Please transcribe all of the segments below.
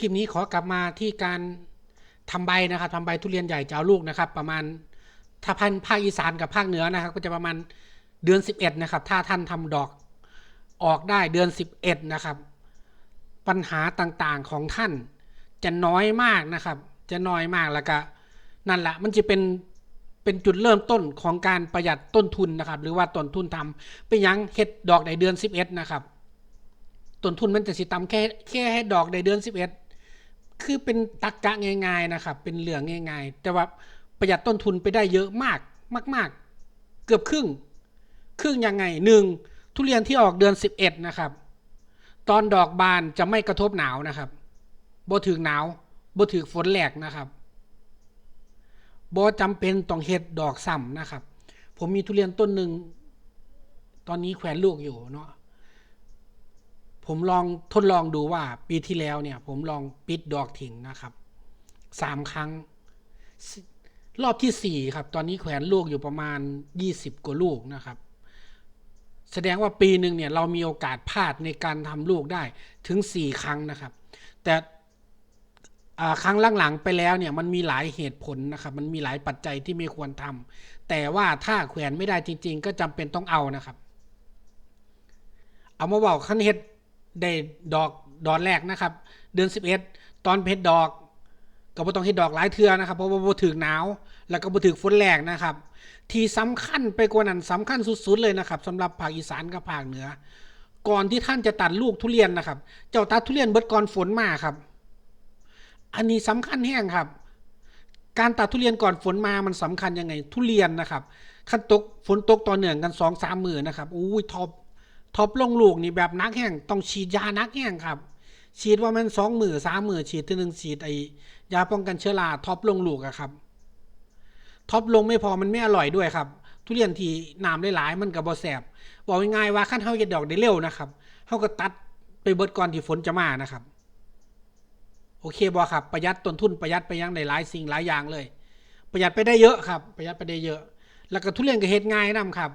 คลิปนี้ขอกลับมาที่การทำใบนะครับทำใบทุเรียนใหญ่จะเอาลูกนะครับ ประมาณถ้าพันภาคอีสานกับภาคเหนือนะครับ ก็จะประมาณเดือน 11 นะครับ ถ้าท่านทำดอกออกได้เดือน 11 นะครับ ปัญหาต่างๆของท่านจะน้อยมากนะครับ จะน้อยมากแล้วก็นั่นแหละมันจะเป็นเป็นจุดเริ่มต้นของการประหยัดต้นทุนนะครับ หรือว่าต้นทุนทำเป็นยังเฮ็ดดอกในเดือน 11 นะครับต้นทุนมันจะสิต่ำแค่แค่ให้ดอกในเดือน 11 คือเป็นตักกะง่ายๆนะครับ เป็นเหลืองง่ายๆ แต่ว่าประหยัดต้นทุนไปได้เยอะมากมาก ๆ เกือบครึ่ง ครึ่งยังไงหนึ่งทุเรียนที่ออกเดือน 11 นะครับ ตอนดอกบานจะไม่กระทบหนาวนะครับบ่ถึงหนาวบ่ถึงฝนแหลกนะครับบ่จำเป็นต้องเฮ็ดดอกซ้ำนะครับ ผมมีทุเรียนต้นหนึ่งตอนนี้แขวนลูกอยู่เนาะ ผมลองทดลองดูว่าปีที่แล้วเนี่ย ผมลองปิดดอกทิ้งนะครับสามครั้ง รอบที่สี่ครับ ตอนนี้แขวนลูกอยู่ประมาณยี่สิบกว่าลูกนะครับ แสดงว่าปีหนึ่งเนี่ย เรามีโอกาสพลาดในการทำลูกได้ถึงสี่ครั้งนะครับ แต่ครั้งหลังๆไปแล้วเนี่ยมันมีหลายเหตุผลนะครับ มันมีหลายปัจจัยที่ไม่ควรทำแต่ว่าถ้าแขวนไม่ได้จริง ๆ ก็จำเป็นต้องเอานะครับ เอามาบอกขั้นเฮ็ด ได้ดอกดอนแรกนะครับ เดือน 11 ตอนเพชรดอกก็บ่ต้องเฮ็ดดอกหลายเทื่อนะครับเพราะว่าบ่ถึงหนาว แล้วก็บ่ถึงฝนแรงนะครับ ที่สำคัญไปกว่านั้นสำคัญสุดๆเลยนะครับสำหรับภาคอีสานกับภาคเหนือ ก่อนที่ท่านจะตัดลูกทุเรียนนะครับ เจ้าตัดทุเรียนเบิดก่อนฝนมาครับ อันนี้สำคัญแห้งครับ การตัดทุเรียนก่อนฝนมามันสำคัญยังไงทุเรียนนะครับ ขั้นตกฝนตกต่อเนื่องกันสองสามมือนะครับอุ้ยทอป ท็อปลงลูกนี่แบบนักแห้งต้องฉีดยานักแห้งครับ ฉีดว่ามันสองมือสามมือฉีดทีหนึ่งฉีดไอยาป้องกันเชื้อราท็อปลงลูกอะครับท็อปลงไม่พอมันไม่อร่อยด้วยครับ ทุเรียนที่น้ำหลายๆมันกับบอแสบบอกง่ายๆว่าขั้นเฮาจะดอกได้เร็วนะครับเฮาก็ตัดไปเบิดก่อนที่ฝนจะมานะครับ โอเคบอครับประหยัดต้นทุนประหยัดไปยังในหลายสิ่งหลายอย่างเลย ประหยัดไปได้เยอะครับ ประหยัดไปได้เยอะ แล้วก็ทุเรียนก็เฮ็ดง่ายนํครับ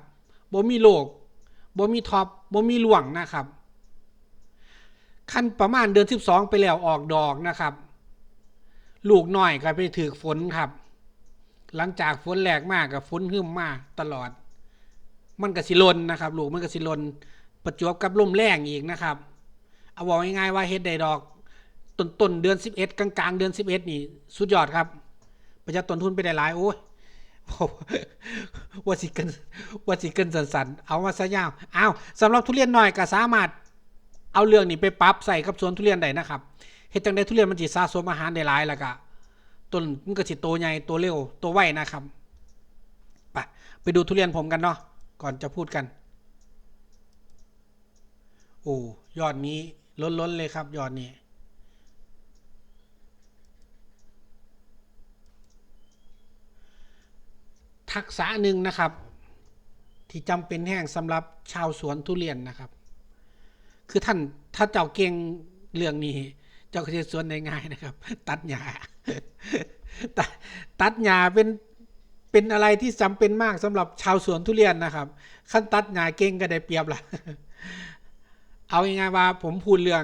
บ่มีโรค บ่มีท็อปบ่มีหลวงนะครับขั้นประมาณเดือน12ไปแล้วออกดอกนะครับ ลูกหน้อยก็ไปถือฝนครับ หลังจากฝนแหลกมากกับฝนหึมมาตลอด มันก็สิลนนะครับ ลูกมันก็สิลนประจวบกับลมแรงอีกนะครับ เอาบอกง่ายๆว่าเฮ็ดได้ดอกต้นต้นเดือน11กลางๆ เดือน11นี่ สุดยอดครับ ประหยัดต้นทุนไปได้หลายโอ้ย ว่าสิเกินว่าสิเกินสันสันเอามาซะยาวเอาสำหรับทุเรียนหน่อยก็สามารถเอาเรื่องนี้ไปปรับใส่กับสวนทุเรียนได้นะครับเฮ็ดจังได๋ทุเรียนมันสิสะสมอาหารได้หลายแล้วก็ต้นมันก็สิโตใหญ่โตเร็วโตไวนะครับไปไปดูทุเรียนผมกันเนาะก่อนจะพูดกัน โอ้ยอดนี้ล้นๆเลยครับ ยอดนี้ ทักษะหนึ่งนะครับ ที่จำเป็นแห้งสำหรับชาวสวนทุเรียนนะครับ คือท่านถ้าเจ้าเก่งเรื่องนี้ เจ้าก็จะสวนได้ง่ายนะครับ ตัดหญ้าตัดตัดหญ้าเป็นเป็นอะไรที่จำเป็นมากสำหรับชาวสวนทุเรียนนะครับ ขั้นตัดหญ้าเก่งก็ได้เปรียบละเอาง่ายๆว่า ผมพูดเรื่อง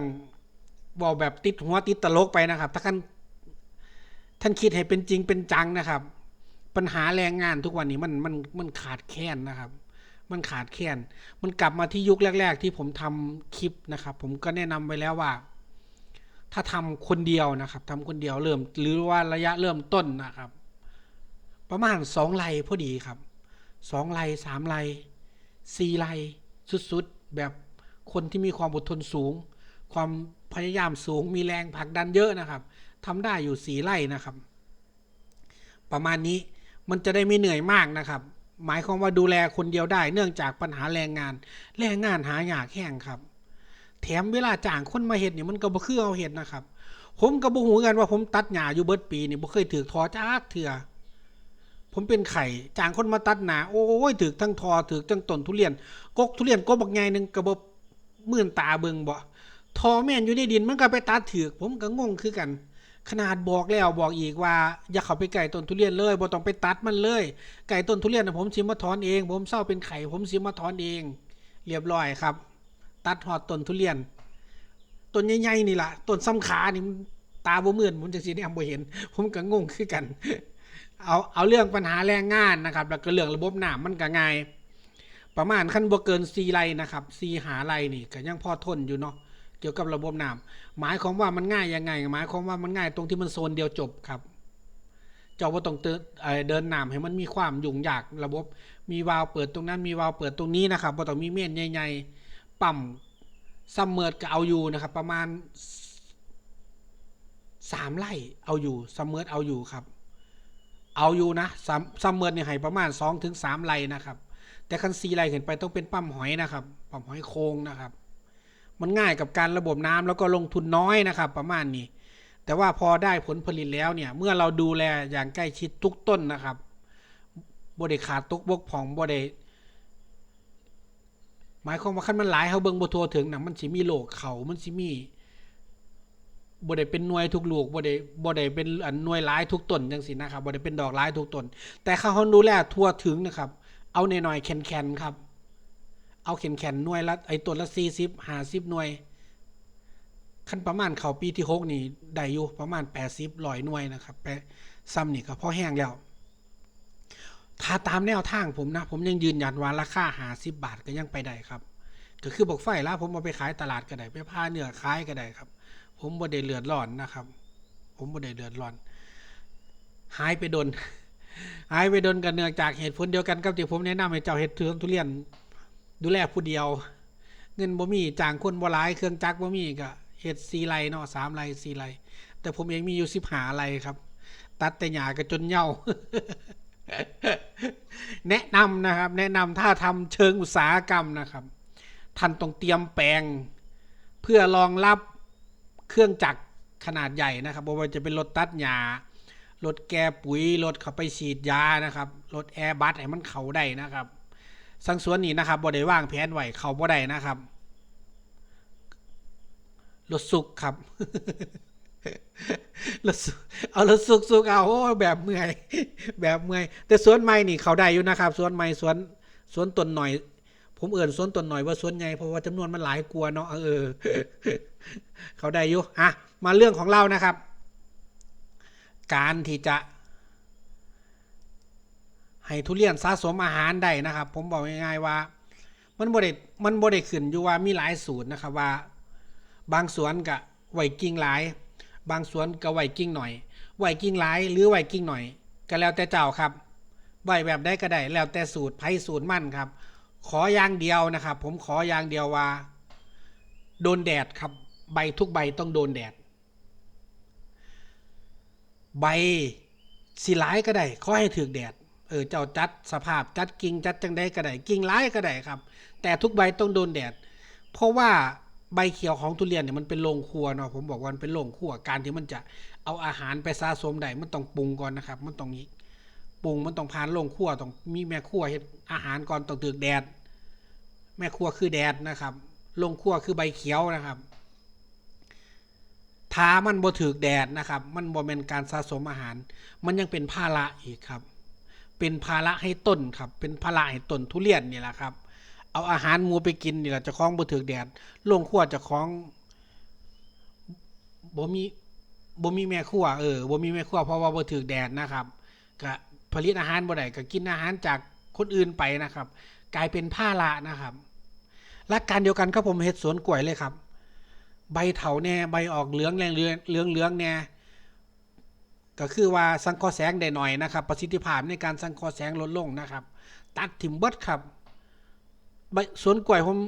บอกแบบติดหัวติดตลกไปนะครับ ถ้าท่านท่านคิดให้เป็นจริงเป็นจังนะครับ ปัญหาแรงงานทุกวันนี้มันมันมันขาดแคลนนะครับ มันขาดแคลนมันกลับมาที่ยุคแรก ๆ ที่ผมทำคลิปนะครับ ผมก็แนะนำไว้แล้วว่า ถ้าทำคนเดียวนะครับทำคนเดียวเริ่ม หรือว่าระยะเริ่มต้นนะครับ ประมาณสองไร่พอดีครับสองไร่สามไร่สี่ไร่สุดๆ แบบคนที่มีความอดทนสูง ความพยายามสูงมีแรงผลักดันเยอะนะครับทำได้อยู่สี่ไร่นะครับ ประมาณนี้ มันจะได้ไม่เหนื่อยมากนะครับ หมายความว่าดูแลคนเดียวได้ เนื่องจากปัญหาแรงงาน แรงงานหายากแห้งครับ แถมเวลาจ้างคนมาเห็ดนี่มันก็บ่คือเอาเห็ดนะครับ ผมก็บ่ฮู้กันว่าผมตัดหญ้าอยู่เบิดปีนี่บ่เคยถือทอจักเถื่อผมเป็นไข่จ้างคนมาตัดหนาโอ้ยถือทั้งทอถือทั้งต้นทุเรียน กกทุเรียนกกบักใหญ่หนึ่งก็บ่มื่นตาเบิงบ่ทอแม่นอยู่ในดินมันก็ไปตัดถือกผมก็งงคือกัน ขนาดบอกแล้วบอกอีกว่า อย่าเข้าไปไก่ต้นทุเรียนเลยบ่ต้องไปตัดมันเลย ไก่ต้นทุเรียนนะผมสิมาถอนเอง ผมเศร้าเป็นไข่ผมสิมาถอนเอง เรียบร้อยครับ ตัดหอดต้นทุเรียนต้นใหญ่ๆนี่ล่ะต้นซ้ำขานี่ตาบ่มื่นผมจังสิแนมบ่เห็น ผมก็งงคือกัน เอาเอาเรื่องปัญหาแรงงานนะครับ แล้วก็เรื่องระบบน้ำมันก็ง่าย ประมาณขั้นบ่เกิน4ไรนะครับ4หาไรนี่ก็ยังพอทนอยู่เนาะ เกี่ยวกับระบบน้ำหมายความว่ามันง่ายยังไง หมายความว่ามันง่ายตรงที่มันโซนเดียวจบครับ เจ้าว่าต้องเดินเอ่อเดินน้ำให้มันมีความยุ่งยากระบบ มีวาล์วเปิดตรงนั้นมีวาล์วเปิดตรงนี้นะครับบ่ต้องมีเม่นใหญ่ๆปั๊มซัมเมอร์ก็เอาอยู่นะครับ ประมาณสามไร่เอาอยู่ซัมเมอร์เอาอยู่ครับ เอาอยู่นะซัมเมอร์เนี่ยให้ประมาณสองถึงสามไร่นะครับ แต่คันซีไร่ขึ้นไปต้องเป็นปั๊มหอยนะครับปั๊มหอยโค้งนะครับ มันง่ายกับการระบบน้ำแล้วก็ลงทุนน้อยนะครับ ประมาณนี้ แต่ว่าพอได้ผลผลิตแล้วเนี่ย เมื่อเราดูแลอย่างใกล้ชิดทุกต้นนะครับบ่ได้ขาดตกบกพร่องบ่ได้หมายความว่าคันมันหลายเฮาเบิ่งบทัวถึงน่ะมันสิมีโรคเขามันสิมีบ่ได้เป็นหน่วยทุกลูกบ่ได้บ่ได้เป็นอันหน่วยหลายทุกต้นจังซี่นะครับบ่ได้เป็นดอกหลายทุกต้นแต่ถ้าเฮาดูแลทั่วถึงนะครับ เอาหน่อยๆแคนๆครับ เอาแคนหน่วยละไอต้นละ40 50หน่วยขั้นประมาณเขาปีที่หกนี่ได้อยู่ประมาณแปดสิบร้อยหน่วยนะครับแปซ้ำนี่ก็พอแห้งแล้วถ้าตามแนวทางผมนะ ผมยังยืนยันว่าราคาหาสิบบาทก็ยังไปได้ครับ ก็คือบอกไฟแล้วผมเอาไปขายตลาดก็ได้ไปพาเนื้อขายก็ได้ครับ ผมบ่ได้เลือดร้อนนะครับ ผมบ่ได้เลือดร้อน หายไปโดน หายไปโดนกันเนื่องจากเหตุผลเดียวกันกับที่ผมแนะนำให้เจ้าเห็ดเทืองทุเรียน ดูแลผู้เดียว เงินบ่มีจ้างคนบ่หลายเครื่องจักรบ่มีก็เฮ็ด4ไร่เนาะ3ไร่4ไร่แต่ผมเองมีอยู่15ไร่ครับ ตัดแต่หญ้าก็จนเหย่าแนะนำนะครับ แนะนำถ้าทำเชิงอุตสาหกรรมนะครับ ท่านต้องเตรียมแปลง เพื่อรองรับเครื่องจักรขนาดใหญ่นะครับบ่ว่าจะเป็นรถตัดหญ้ารถแก่ปุ๋ยรถเข้าไปฉีดยานะครับรถแอร์บัสให้มันเข้าได้นะครับ สังสวนนี้นะครับบ่ได้วางแผนไว้เขาบ่ได้นะครับรถสุกครับรถสุกเอารถสุกสุกเอาโอ้แบบเมื่อย แบบเมื่อย แต่สวนไม้นี่เขาได้อยู่นะครับ สวนไม้สวนสวนต้นหน่อย ผมเอื่นสวนต้นหน่อยว่าสวนใหญ่เพราะว่าจำนวนมันหลายกลัวเนาะเออ เขาได้อยู่อะมาเรื่องของเรานะครับ การที่จะ ให้ทุเรียนสะสมอาหารได้นะครับ ผมบอกง่ายๆว่า มันบ่ได้มันบ่ได้ขึ้นอยู่ว่ามีหลายสูตรนะครับว่า บางสวนก็ไหวกิ่งหลาย บางสวนก็ไหวกิ่งหน่อยไหวกิ่งหลายหรือไหวกิ่งหน่อย ก็แล้วแต่เจ้าครับไหวแบบได้ก็ได้แล้วแต่สูตรไผสูตรมั่นครับ ขออย่างเดียวนะครับ ผมขออย่างเดียวว่า โดนแดดครับ ใบทุกใบต้องโดนแดด ใบสีหลายก็ได้ขอให้ถึกแดด เออเจ้าจัดสภาพจัดกิ่งจัดจังได้ก็ได้กิ่งร้ายก็ได้ครับ แต่ทุกใบต้องโดนแดด เพราะว่าใบเขียวของทุเรียนเนี่ยมันเป็นโรงครัวเนาะผมบอกว่ามันเป็นโรงครัวการที่มันจะเอาอาหารไปสะสมได้มันต้องปรุงก่อนนะครับ มันต้องปรุงมันต้องผ่านโรงครัวต้องมีแม่ครัวเฮ็ดอาหารก่อนต้องถึกแดด แม่ครัวคือแดดนะครับโรงครัวคือใบเขียวนะครับถ้ามันบ่ถึกแดดนะครับ มันบ่เป็นการสะสมอาหาร มันยังเป็นภาระอีกครับ เป็นภาระให้ต้นครับ เป็นภาระให้ต้นทุเรียนนี่แหละครับ เอาอาหารหมูไปกินนี่แหละจะคล้องบ่ถึกแดดโรงครัวจะคล้องบ่มีบ่มีแม่ครัวเออบ่มีแม่ครัวเพราะว่าบ่ถึกแดดนะครับก็ผลิตอาหารบ่ได้ก็กินอาหารจากคนอื่นไปนะครับ กลายเป็นภาระนะครับหลักการเดียวกันครับผมเฮ็ดสวนกล้วยเลยครับ ใบเถาแน่ใบออกเหลืองแรงเลืองเหลืองเหลืองแน่ ก็คือว่าสังเคราะห์แสงได้หน่อยนะครับ ประสิทธิภาพในการสังเคราะห์แสงลดลงนะครับ ตัดถิ่มเบิดครับสวนกล้วยผม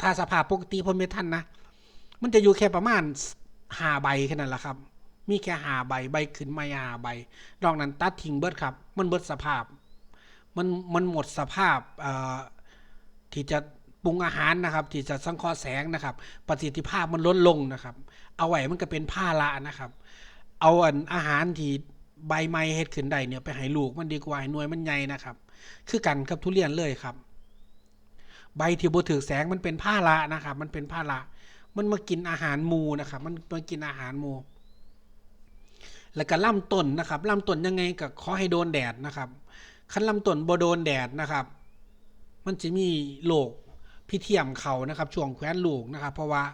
ถ้าสภาพปกติผมไม่ทันนะ มันจะอยู่แค่ประมาณหาใบแค่นั้นแหละครับ มีแค่หาใบใบขึ้นมาหาใบนอกนั้นตัดทิ้งเบิดครับ มันเบิดสภาพ มันมันหมดสภาพที่จะปรุงอาหารนะครับ ที่จะสังเคราะห์แสงนะครับ ประสิทธิภาพมันลดลงนะครับ เอาไว้มันก็เป็นผ้าละนะครับ เอาอันอาหารที่ใบไม้เฮ็ดขึ้นได้เนี่ยไปให้ลูกมันดีกว่าให้หน่วยมันใหญ่นะครับ คือกันกับทุเรียนเลยครับ ใบที่บ่ถือแสงมันเป็นผ้าละนะครับ มันเป็นผ้าละมันมากินอาหารหมูนะครับ มันมากินอาหารหมู แล้วก็ลำต้นนะครับลำต้นยังไงก็ขอให้โดนแดดนะครับคันลำต้นบ่โดนแดดนะครับ มันจะมีโรคพิเทียมเขานะครับ ช่วงแคว้นลูกนะครับ เพราะว่า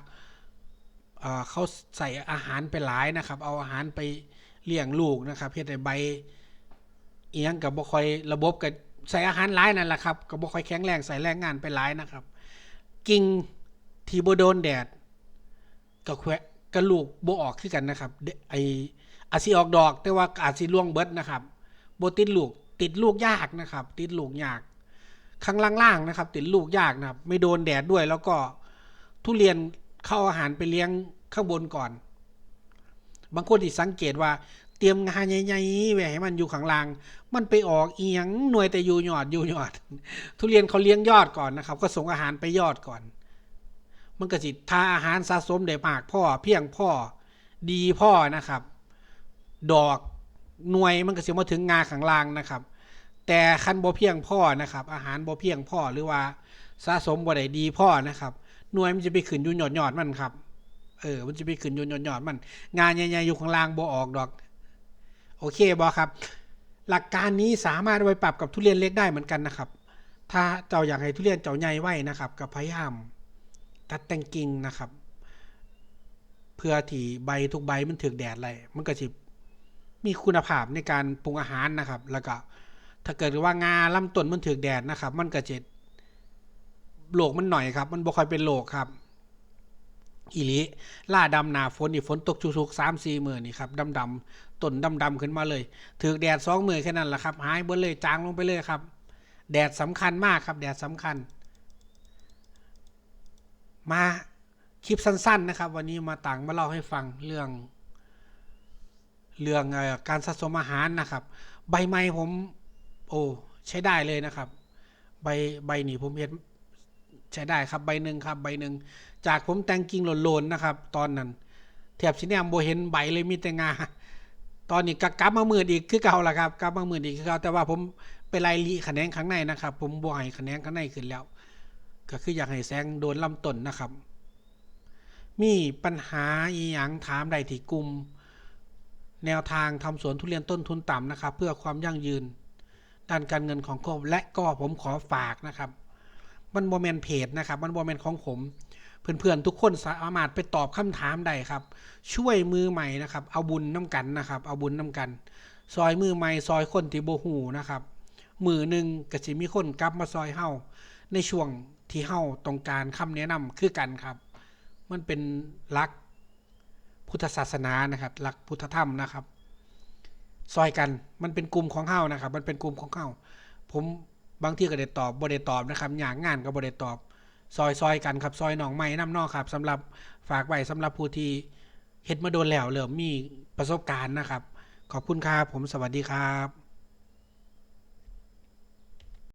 เขาใส่อาหารไปหลายนะครับ เอาอาหารไปเลี้ยงลูกนะครับเฮ็ดให้ใบเอียงกับบ่ค่อยระบบกับใส่อาหารหลายนั่นแหละครับก็บ่ค่อยแข็งแรงใส่แรงงานไปหลายนะครับ กิ่งที่บ่โดนแดดก็แควะก็ลูกบ่ออกคือกันนะครับไออาจสิออกดอก แต่ว่าอาจสิร่วงเบิดนะครับบ่ติดลูกติดลูกยากนะครับ ติดลูกยาก ข้างล่างๆนะครับ ติดลูกยากนะครับ ไม่โดนแดดด้วยแล้วก็ทุเรียน เข้าอาหารไปเลี้ยงข้างบนก่อน บางคนที่สังเกตว่า เตรียมงานใหญ่ๆไว้ให้มันอยู่ข้างล่าง มันไปออกเอียงหน่วยแต่อยู่ยอดอยู่ยอด ทุเรียนเขาเลี้ยงยอดก่อนนะครับ ก็ส่งอาหารไปยอดก่อน มันก็สิตทาอาหารสะสมได้มากพ่อ เพียงพ่อดีพ่อนะครับ ดอกหน่วยมันก็เสิมาถึงงาข้างล่างนะครับ แต่คันบ่เพียงพ่อนะครับ อาหารบ่เพียงพ่อหรือว่าสะสมบ่ได้ดีพ่อนะครับ หน่วยมันจะไปขึ้นอยู่หยอดยอดมันครับ เออ มันจะไปขึ้นอยู่หยอดยอดมัน งานใหญ่ๆอยู่ข้างล่างบ่ออกดอก โอเคบ่ครับ หลักการนี้สามารถไปปรับกับทุเรียนเล็กได้เหมือนกันนะครับ ถ้าเจ้าอยากให้ทุเรียนเจ้าใหญ่ไว้นะครับก็พยายามตัดแต่งกิ่งนะครับ เพื่อที่ใบทุกใบมันถึกแดดอะไรมันก็สิมีคุณภาพในการปรุงอาหารนะครับ แล้วก็ถ้าเกิดว่างาลำต้นมันถึกแดดนะครับ มันก็จะ โลกมันหน่อยครับ มันบ่ค่อยเป็นโลกครับอีลีล่าดำหนาฝนนี่ฝนตกชุกๆสามสี่มือนี่ครับดำดำต้นดำดำขึ้นมาเลยถือแดดสองมือแค่นั้นแหละครับหายเบิดเลยจางลงไปเลยครับ แดดสำคัญมากครับ แดดสำคัญ มาคลิปสั้น ๆ นะครับ วันนี้มาต่างมาเล่าให้ฟังเรื่อง เรื่องอการสะสมอาหารนะครับ ใบไม้ผม โอ้ใช้ได้เลยนะครับ ใบใบนี่ผมเห็น ใช้ได้ครับใบหนึ่งครับใบหนึ่งจากผมแต่งกิ่งโลนๆนะครับ ตอนนั้นเทียบชิแนมโบเห็นใบเลยมีแต่งาตอนนี้กกลับมามืดอีกคือเก่าละครับกลับมามืดอีกคือเก่าแต่ว่าผมไปไล่ลีคะแนนข้างในนะครับ ผมบวให้คะแนนข้างในขึ้นแล้ว ก็คืออยากให้แสงโดนลำต้นนะครับ มีปัญหาอีหยังถามใดที่กลุ่มแนวทางทำสวนทุเรียนต้นทุนต่ำนะครับ เพื่อความยั่งยืน ด้านการเงินของครอบและก็ผมขอฝากนะครับ มันโมเมนเพจนะครับ มันโมเมนของผม เพื่อนๆทุกคนสามารถไปตอบคำถามได้ครับ ช่วยมือใหม่นะครับ เอาบุญน้ำกันนะครับ เอาบุญน้ำกัน ซอยมือใหม่ซอยคนที่โบหูนะครับ มือหนึ่งก็สิมีคนกลับมาซอยเฮาในช่วงที่เฮาต้องการคำแนะนำคือกันครับ มันเป็นหลักพุทธศาสนานะครับหลักพุทธธรรมนะครับ ซอยกันมันเป็นกลุ่มของเฮานะครับ มันเป็นกลุ่มของเฮาผม บางที่ก็ได้ตอบบ่ได้ตอบนะครับอย่างงานก็บ่ได้ตอบ ซอยซอยกันครับซอยหนองไม้น้ำนอกครับสำหรับฝากไว้สำหรับผู้ที่เฮ็ดมาโดนแล้วเริ่มมีประสบการณ์นะครับ ขอบคุณครับผมสวัสดีครับ